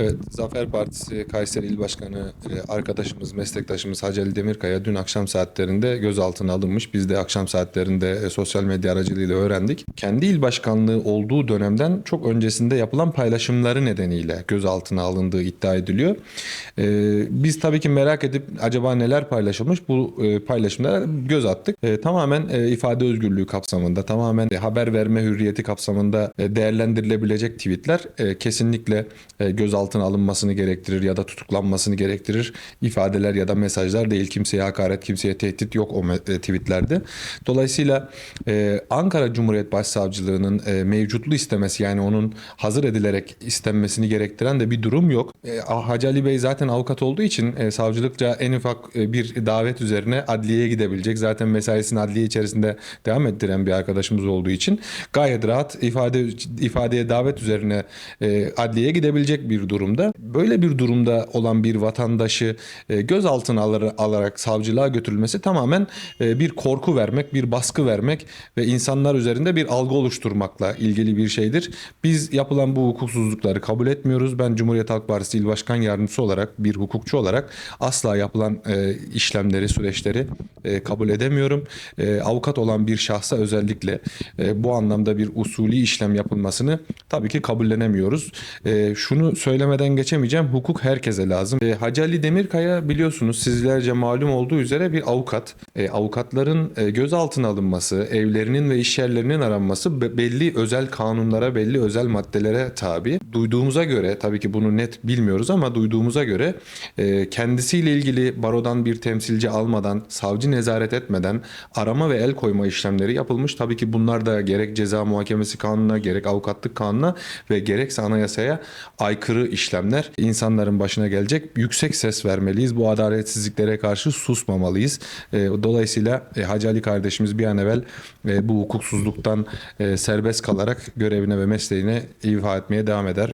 Evet, Zafer Partisi Kayseri İl Başkanı e, arkadaşımız, meslektaşımız Hacı Ali Demirkaya dün akşam saatlerinde gözaltına alınmış. Biz de akşam saatlerinde e, sosyal medya aracılığıyla öğrendik. Kendi il başkanlığı olduğu dönemden çok öncesinde yapılan paylaşımları nedeniyle gözaltına alındığı iddia ediliyor. E, Biz tabii ki merak edip acaba neler paylaşılmış bu paylaşımlara göz attık. Tamamen ifade özgürlüğü kapsamında, tamamen haber verme hürriyeti kapsamında değerlendirilebilecek tweetler kesinlikle e, gözaltına alınmasını gerektirir ya da tutuklanmasını gerektirir ifadeler ya da mesajlar değil. Kimseye hakaret, kimseye tehdit yok o e, tweetlerde. Dolayısıyla e, Ankara Cumhuriyet Başsavcılığı'nın e, mevcutlu istemesi yani onun hazır edilerek istenmesini gerektiren de bir durum yok. E, Hacı Ali Bey zaten avukat olduğu için e, savcılıkça en ufak e, bir davet üzerine adliyeye gidebilecek. Zaten mesaisini adliye içerisinde devam ettiren bir arkadaşımız olduğu için gayet rahat ifade ifadeye davet üzerine e, adliyeye gidebilecek bir durumda. Böyle bir durumda olan bir vatandaşı e, gözaltına alarak savcılığa götürülmesi tamamen e, bir korku vermek, bir baskı vermek ve insanlar üzerinde bir algı oluşturmakla ilgili bir şeydir. Biz yapılan bu hukuksuzlukları kabul etmiyoruz. Ben Cumhuriyet Halk Partisi İl Başkan Yardımcısı olarak, bir hukukçu olarak asla yapılan e, işlemleri, süreçleri kabul edemiyorum. Avukat olan bir şahsa özellikle bu anlamda bir usulü işlem yapılmasını tabii ki kabullenemiyoruz. Şunu söylemeden geçemeyeceğim. Hukuk herkese lazım. E, Hacı Ali Demirkaya biliyorsunuz sizlerce malum olduğu üzere bir avukat. E, avukatların e, gözaltına alınması, evlerinin ve iş yerlerinin aranması be- belli özel kanunlara, belli özel maddelere tabi. Duyduğumuza göre tabii ki bunu net bilmiyoruz ama duyduğumuza göre e, kendisiyle ilgili barodan bir temsilci almadan, savcı nezaret etmeden arama ve el koyma işlemleri yapılmış. Tabii ki bunlar da gerek ceza muhakemesi kanununa, gerek avukatlık kanununa ve gerekse anayasaya aykırı işlemler. İnsanların başına gelecek. Yüksek ses vermeliyiz. Bu adaletsizliklere karşı susmamalıyız. E, dolayısıyla e, Hacı Ali kardeşimiz bir an evvel e, bu hukuksuzluktan e, serbest kalarak görevine ve mesleğine ifa etmeye devam eder.